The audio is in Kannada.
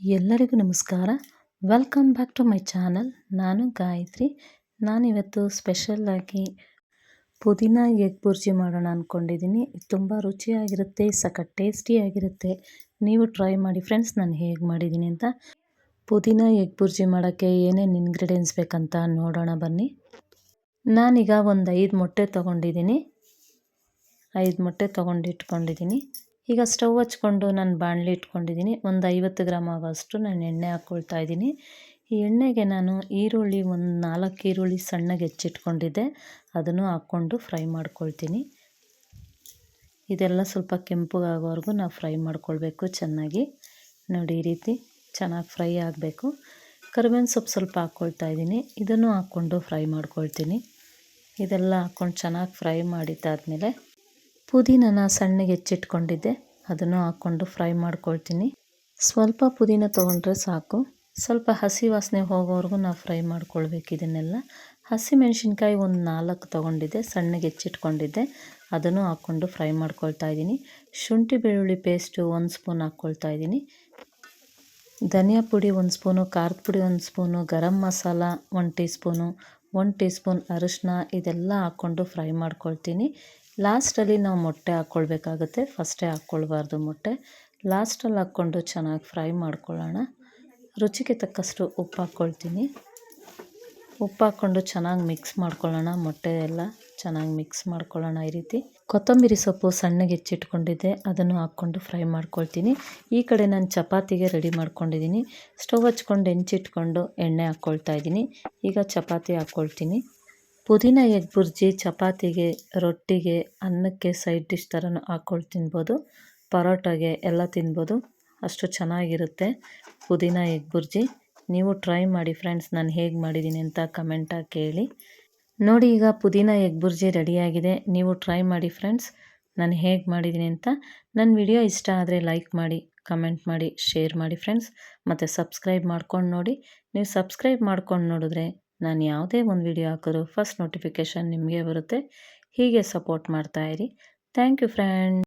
ಎಲ್ಲರಿಗೂ ನಮಸ್ಕಾರ. Welcome back to my channel ನಾನು ಗಾಯತ್ರಿ. ನಾನಿವತ್ತು ಸ್ಪೆಷಲ್ಲಾಗಿ ಪುದೀನ ಎಗ್ ಬುರ್ಜಿ ಮಾಡೋಣ ಅಂದ್ಕೊಂಡಿದ್ದೀನಿ ತುಂಬ ರುಚಿಯಾಗಿರುತ್ತೆ, ಸಖತ್ ಟೇಸ್ಟಿಯಾಗಿರುತ್ತೆ ನೀವು ಟ್ರೈ ಮಾಡಿ ಫ್ರೆಂಡ್ಸ್ ನಾನು ಹೇಗೆ ಮಾಡಿದ್ದೀನಿ ಅಂತ. ಪುದೀನ ಎಗ್ ಬುರ್ಜಿ ಮಾಡೋಕ್ಕೆ ಏನೇನು ಇಂಗ್ರೀಡಿಯೆಂಟ್ಸ್ ಬೇಕಂತ ನೋಡೋಣ ಬನ್ನಿ. ನಾನೀಗ ಒಂದು ಐದು ಮೊಟ್ಟೆ ತೊಗೊಂಡಿದ್ದೀನಿ ಐದು ಮೊಟ್ಟೆ ತೊಗೊಂಡು ಇಟ್ಕೊಂಡಿದ್ದೀನಿ ಈಗ ಸ್ಟವ್ ಹಚ್ಕೊಂಡು ನಾನು ಬಾಣಲಿ ಇಟ್ಕೊಂಡಿದ್ದೀನಿ. ಒಂದು ಐವತ್ತು ಗ್ರಾಮ್ ಆಗೋಷ್ಟು ನಾನು ಎಣ್ಣೆ ಹಾಕ್ಕೊಳ್ತಾ ಇದ್ದೀನಿ. ಈ ಎಣ್ಣೆಗೆ ನಾನು ಈರುಳ್ಳಿ ಒಂದು ನಾಲ್ಕು ಈರುಳ್ಳಿ ಸಣ್ಣಗೆ ಹೆಚ್ಚಿಟ್ಕೊಂಡಿದ್ದೆ. ಅದನ್ನು ಹಾಕ್ಕೊಂಡು ಫ್ರೈ ಮಾಡ್ಕೊಳ್ತೀನಿ. ಇದೆಲ್ಲ ಸ್ವಲ್ಪ ಕೆಂಪುಗಾಗೋವರೆಗೂ ನಾವು ಫ್ರೈ ಮಾಡ್ಕೊಳ್ಬೇಕು ಚೆನ್ನಾಗಿ. ನೋಡಿ ಈ ರೀತಿ ಚೆನ್ನಾಗಿ ಫ್ರೈ ಆಗಬೇಕು. ಕರಿಬೇವಿನ ಸೊಪ್ಪು ಸ್ವಲ್ಪ ಹಾಕ್ಕೊಳ್ತಾ ಇದ್ದೀನಿ. ಇದನ್ನು ಹಾಕ್ಕೊಂಡು ಫ್ರೈ ಮಾಡ್ಕೊಳ್ತೀನಿ. ಇದೆಲ್ಲ ಹಾಕ್ಕೊಂಡು ಚೆನ್ನಾಗಿ ಫ್ರೈ ಮಾಡಿದ್ದಾದಮೇಲೆ ಪುದೀನನ ಸಣ್ಣಗೆ ಹೆಚ್ಚಿಟ್ಕೊಂಡಿದ್ದೆ. ಅದನ್ನು ಹಾಕ್ಕೊಂಡು ಫ್ರೈ ಮಾಡ್ಕೊಳ್ತೀನಿ. ಸ್ವಲ್ಪ ಪುದೀನ ತೊಗೊಂಡ್ರೆ ಸಾಕು. ಸ್ವಲ್ಪ ಹಸಿ ವಾಸನೆ ಹೋಗೋವರೆಗೂ ನಾವು ಫ್ರೈ ಮಾಡ್ಕೊಳ್ಬೇಕು ಇದನ್ನೆಲ್ಲ. ಹಸಿ ಮೆಣಸಿನ್ಕಾಯಿ ಒಂದು ನಾಲ್ಕು ತೊಗೊಂಡಿದ್ದೆ, ಸಣ್ಣಗೆ ಹೆಚ್ಚಿಟ್ಕೊಂಡಿದ್ದೆ. ಅದನ್ನು ಹಾಕ್ಕೊಂಡು ಫ್ರೈ ಮಾಡ್ಕೊಳ್ತಾ ಇದ್ದೀನಿ. ಶುಂಠಿ ಬೆಳ್ಳುಳ್ಳಿ ಪೇಸ್ಟು ಒಂದು ಸ್ಪೂನ್ ಹಾಕ್ಕೊಳ್ತಾ ಇದ್ದೀನಿ. ಧನಿಯಾ ಪುಡಿ ಒಂದು ಸ್ಪೂನು, ಖಾರದ ಪುಡಿ ಒಂದು ಸ್ಪೂನು, ಗರಂ ಮಸಾಲ ಒಂದು ಟೀ ಸ್ಪೂನು, ಒಂದು ಟೀ ಸ್ಪೂನ್ ಅರಿಶಿನ ಇದೆಲ್ಲ ಹಾಕ್ಕೊಂಡು ಫ್ರೈ ಮಾಡ್ಕೊಳ್ತೀನಿ. ಲಾಸ್ಟಲ್ಲಿ ನಾವು ಮೊಟ್ಟೆ ಹಾಕ್ಕೊಳ್ಬೇಕಾಗುತ್ತೆ. ಫಸ್ಟೇ ಹಾಕ್ಕೊಳ್ಬಾರ್ದು ಮೊಟ್ಟೆ. ಲಾಸ್ಟಲ್ಲಿ ಹಾಕ್ಕೊಂಡು ಚೆನ್ನಾಗಿ ಫ್ರೈ ಮಾಡ್ಕೊಳ್ಳೋಣ. ರುಚಿಗೆ ತಕ್ಕಷ್ಟು ಉಪ್ಪು ಹಾಕ್ಕೊಳ್ತೀನಿ. ಉಪ್ಪು ಹಾಕ್ಕೊಂಡು ಚೆನ್ನಾಗಿ ಮಿಕ್ಸ್ ಮಾಡ್ಕೊಳ್ಳೋಣ. ಮೊಟ್ಟೆ ಎಲ್ಲ ಚೆನ್ನಾಗಿ ಮಿಕ್ಸ್ ಮಾಡ್ಕೊಳ್ಳೋಣ ಈ ರೀತಿ. ಕೊತ್ತಂಬರಿ ಸೊಪ್ಪು ಸಣ್ಣಗೆ ಹೆಚ್ಚಿಟ್ಕೊಂಡಿದ್ದೆ. ಅದನ್ನು ಹಾಕ್ಕೊಂಡು ಫ್ರೈ ಮಾಡ್ಕೊಳ್ತೀನಿ. ಈ ಕಡೆ ನಾನು ಚಪಾತಿಗೆ ರೆಡಿ ಮಾಡ್ಕೊಂಡಿದ್ದೀನಿ. ಸ್ಟವ್ ಹಚ್ಕೊಂಡು ಹೆಂಚಿಟ್ಕೊಂಡು ಎಣ್ಣೆ ಹಾಕ್ಕೊಳ್ತಾ ಇದ್ದೀನಿ. ಈಗ ಚಪಾತಿ ಹಾಕ್ಕೊಳ್ತೀನಿ. ಪುದೀನ ಎಗ್ ಬುರ್ಜಿ ಚಪಾತಿಗೆ, ರೊಟ್ಟಿಗೆ, ಅನ್ನಕ್ಕೆ ಸೈಡ್ ಡಿಶ್ ಥರನೂ ಹಾಕ್ಕೊಂಡು ತಿನ್ಬೋದು. ಪರೋಟಾಗೆ ಎಲ್ಲ ತಿನ್ಬೋದು. ಅಷ್ಟು ಚೆನ್ನಾಗಿರುತ್ತೆ ಪುದೀನ ಎಗ್ ಬುರ್ಜಿ ನೀವು ಟ್ರೈ ಮಾಡಿ ಫ್ರೆಂಡ್ಸ್ ನಾನು ಹೇಗೆ ಮಾಡಿದ್ದೀನಿ ಅಂತ ಕಮೆಂಟಾಗಿ ಕೇಳಿ. ನೋಡಿ, ಈಗ ಪುದೀನ ಎಗ್ ಬುರ್ಜಿ ರೆಡಿಯಾಗಿದೆ. ನೀವು ಟ್ರೈ ಮಾಡಿ ಫ್ರೆಂಡ್ಸ್ ನಾನು ಹೇಗೆ ಮಾಡಿದ್ದೀನಿ ಅಂತ ನನ್ನ ವಿಡಿಯೋ ಇಷ್ಟ ಆದರೆ ಲೈಕ್ ಮಾಡಿ ಕಮೆಂಟ್ ಮಾಡಿ ಶೇರ್ ಮಾಡಿ ಫ್ರೆಂಡ್ಸ್ ಮತ್ತು ಸಬ್ಸ್ಕ್ರೈಬ್ ಮಾಡ್ಕೊಂಡು ನೋಡಿ. ನೀವು ಸಬ್ಸ್ಕ್ರೈಬ್ ಮಾಡ್ಕೊಂಡು ನೋಡಿದ್ರೆ ನಾನು ಯಾವುದೇ ಒಂದು ವಿಡಿಯೋ ಹಾಕಿದ್ರು ಫಸ್ಟ್ ನೋಟಿಫಿಕೇಷನ್ ನಿಮಗೆ ಬರುತ್ತೆ. ಹೀಗೆ ಸಪೋರ್ಟ್ ಮಾಡ್ತಾಯಿರಿ ಥ್ಯಾಂಕ್ ಯು ಫ್ರೆಂಡ್